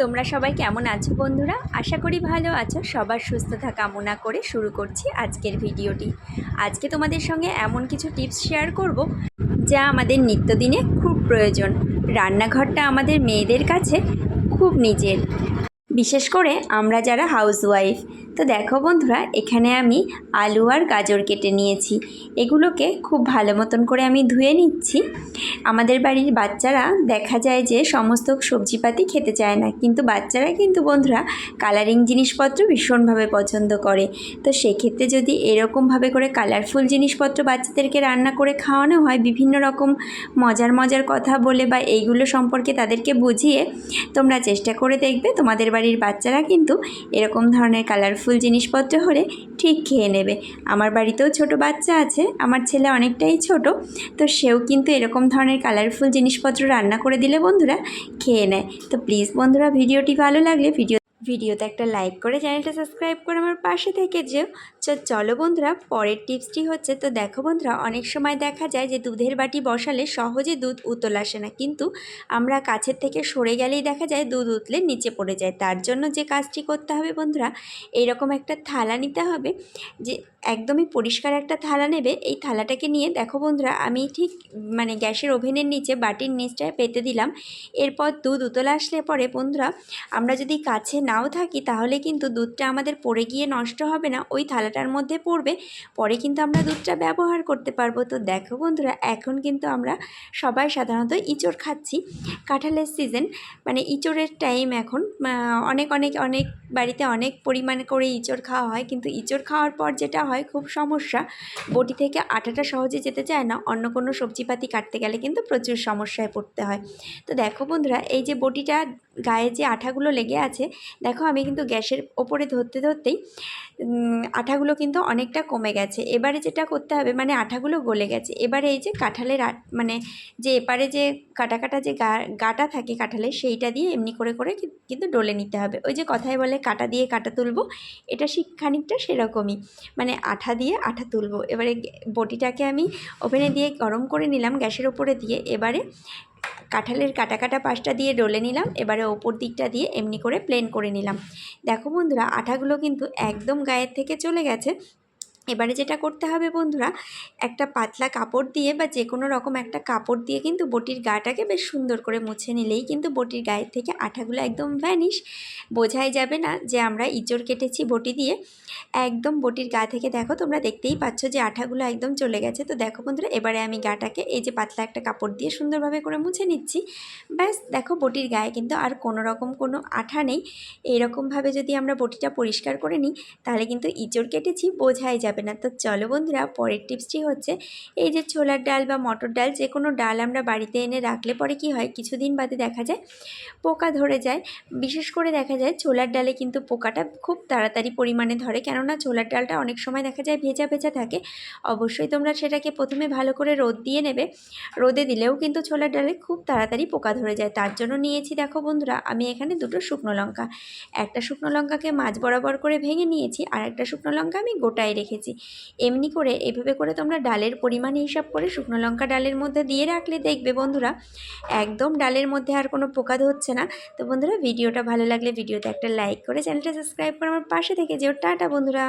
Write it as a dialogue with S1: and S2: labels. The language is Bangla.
S1: তোমরা সবাই কেমন আছো বন্ধুরা? আশা করি ভালো আছো। সবার সুস্থতা কামনা করে শুরু করছি আজকের ভিডিওটি। আজকে তোমাদের সঙ্গে এমন কিছু টিপস শেয়ার করব, যা আমাদের নিত্যদিনে খুব প্রয়োজন। রান্নাঘরটা আমাদের মেয়েদের কাছে খুব নিজের। বিশেষ করে আমরা যারা হাউসওয়াইফ তো দেখো বন্ধুরা, এখানে আমি আলু আর গাজর কেটে নিয়েছি। এগুলোকে খুব ভালো মতন করে আমি ধুয়ে নিচ্ছি। আমাদের বাড়ির বাচ্চারা দেখা যায় যে সমস্ত সবজিপাতি খেতে চায় না। কিন্তু বাচ্চারা কিন্তু বন্ধুরা কালারিং জিনিসপত্র ভীষণভাবে পছন্দ করে। তো সেক্ষেত্রে যদি এরকমভাবে করে কালারফুল জিনিসপত্র বাচ্চাদেরকে রান্না করে খাওয়ানো হয়, বিভিন্ন রকম মজার মজার কথা বলে বা এইগুলো সম্পর্কে তাদেরকে বুঝিয়ে তোমরা চেষ্টা করে দেখবে। তোমাদের বাড়ির বাচ্চারা কিন্তু এরকম ধরনের কালারফুল জিনিসপত্র হলে ঠিক খেয়ে নেবে। আমার বাড়িতেও ছোট বাচ্চা আছে, আমার ছেলে অনেকটাই ছোট, তো সেও কিন্তু এরকম ধরনের কালারফুল জিনিসপত্র রান্না করে দিলে বন্ধুরা খেয়ে নেয়। তো প্লিজ বন্ধুরা, ভিডিওটি ভালো লাগলে ভিডিও ভিডিওতে একটা লাইক করে চ্যানেলটা সাবস্ক্রাইব করে আমার পাশে থেকে যেও। চলো বন্ধুরা, পরের টিপসটি হচ্ছে, তো দেখো বন্ধুরা, অনেক সময় দেখা যায় যে দুধের বাটি বসালে সহজে দুধ উতল আসে না। কিন্তু আমরা কাছের থেকে সরে গেলেই দেখা যায় দুধ উতলে নিচে পড়ে যায়। তার জন্য যে কাজটি করতে হবে বন্ধুরা এইরকম একটা থালা নিতে হবে যে একদমই পরিষ্কার একটা থালা নেবে। এই থালাটাকে নিয়ে দেখো বন্ধুরা, আমি ঠিক মানে গ্যাসের ওভেনের নিচে বাটির নিচটায় পেতে দিলাম। এরপর দুধ উতলে আসলে পরে বন্ধুরা, আমরা যদি কাছে নাও থাকি তাহলে কিন্তু দুধটা আমাদের পড়ে গিয়ে নষ্ট হবে না, ওই থালাটার মধ্যে পড়বে। পরে কিন্তু আমরা দুধটা ব্যবহার করতে পারব। তো দেখো বন্ধুরা, এখন কিন্তু আমরা সবাই সাধারণত ইঁচড় খাচ্ছি। কাঁঠালের সিজন মানে ইঁচড়ের টাইম এখন অনেক অনেক অনেক বাড়িতে অনেক পরিমাণে করে ইঁচড় খাওয়া হয়, কিন্তু ইঁচড় খাওয়ার পর যেটা হয় খুব সমস্যা, বটি থেকে আটাটা সহজে যেতে চায় না, অন্য কোনো সবজিপাতি কাটতে গেলে কিন্তু প্রচুর সমস্যায় পড়তে হয়। তো দেখো বন্ধুরা, এই যে বটিটা গায়ে যে আঠাগুলো লেগে আছে, দেখো আমি কিন্তু গ্যাসের ওপরে ধরতে ধরতেই আঠাগুলো কিন্তু অনেকটা কমে গেছে। এবারে যেটা করতে হবে মানে আঠাগুলো গলে গেছে। এবারে এই যে কাঁঠালের মানে যে এপারে যে কাটা কাটা যে গা- গাটা থাকে কাঁঠালের সেইটা দিয়ে এমনি করে করে কিন্তু ডলে নিতে হবে। ওই যে কথায় বলে কাটা দিয়ে কাটা তুলবো, এটা খানিকটা সেরকমই। মানে আঠা দিয়ে আঠা তুলবো। এবারে বটিটাকে আমি ওভেনে দিয়ে গরম করে নিলাম গ্যাসের ওপরে দিয়ে। এবারে কাঁঠালের কাটা কাটা পাশটা দিয়ে ডলে নিলাম, এবারে ওপর দিকটা দিয়ে এমনি করে প্লেন করে নিলাম। দেখো বন্ধুরা, আঠাগুলো কিন্তু একদম গায়ের থেকে চলে গেছে। এবারে যেটা করতে হবে বন্ধুরা, একটা পাতলা কাপড় দিয়ে বা যে কোনো রকম একটা কাপড় দিয়ে কিন্তু বটির গাটাকে বেশ সুন্দর করে মুছে নিলেই কিন্তু বটির গায়ের থেকে আঠাগুলো একদম ভ্যানিশ বোঝাই যাবে না যে আমরা ইঁচড় কেটেছি বটি দিয়ে। একদম বটির গা থেকে দেখো তোমরা দেখতেই পাচ্ছ যে আঠাগুলো একদম চলে গেছে। তো দেখো বন্ধুরা, এবারে আমি গাটাকে এই যে পাতলা একটা কাপড় দিয়ে সুন্দরভাবে করে মুছে নিচ্ছি। ব্যাস, দেখো বটির গায়ে কিন্তু আর কোনো রকম কোনো আঠা নেই। এইরকমভাবে যদি আমরা বটিটা পরিষ্কার করে নিই, তাহলে কিন্তু ইঁচড় কেটেছি, বোঝাই যাবে না। তো চলো বন্ধুরা, পরের টিপসটি হচ্ছে, এই যে ছোলার ডাল বা মটর ডাল যে কোনো ডাল আমরা বাড়িতে এনে রাখলে পরে কি হয়, কিছুদিন বাদে দেখা যায় পোকা ধরে যায়। বিশেষ করে দেখা যায় ছোলার ডালে কিন্তু পোকাটা খুব তাড়াতাড়ি পরিমাণে ধরে, কেননা ছোলার ডালটা অনেক সময় দেখা যায় ভেজা ভেজা থাকে। অবশ্যই তোমরা সেটাকে প্রথমে ভালো করে রোদ দিয়ে নেবে। রোদে দিলেও কিন্তু ছোলার ডালে খুব তাড়াতাড়ি পোকা ধরে যায়। তার জন্য নিয়েছি, দেখো বন্ধুরা, আমি এখানে দুটো শুকনো লঙ্কা। একটা শুকনো লঙ্কাকে মাছ বরাবর করে ভেঙে নিয়েছি, আর একটা শুকনো লঙ্কা আমি গোটায় রেখেছি। এমনি করে, এভাবে করে তোমরা ডালের পরিমাণ হিসাব করে শুকনো লঙ্কা ডালের মধ্যে দিয়ে রাখলে দেখবে বন্ধুরা, একদম ডালের মধ্যে আর কোনো পোকা ধরছে না। তো বন্ধুরা, ভিডিওটা ভালো লাগলে ভিডিওতে একটা লাইক করে চ্যানেলটা সাবস্ক্রাইব করে আমার পাশে থেকে যেও। টাটা বন্ধুরা।